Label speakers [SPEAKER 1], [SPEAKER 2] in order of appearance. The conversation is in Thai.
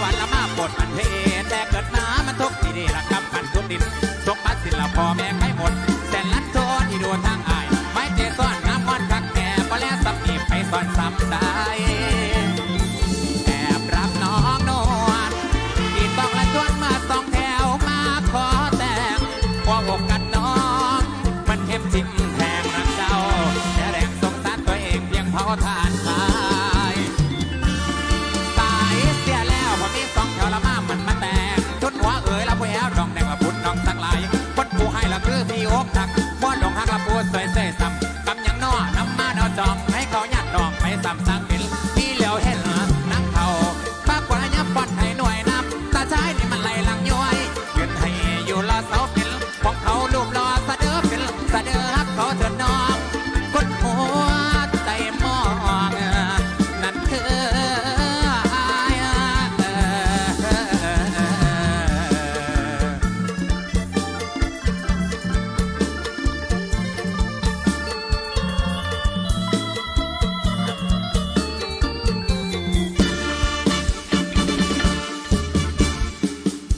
[SPEAKER 1] วันละมาปวดมันเพแต่เกิดน้ำมันทุกทีนี่ละครับมันทุกดินสกบัติสิละพอแม่ไม่หมดแต่ลัดโทษอีโดนทางอาย ไม่เจซ่อนน้ำก้นกักแก่พอแล้วสับปีไปซ่อนซ้ำได้ But my thanks.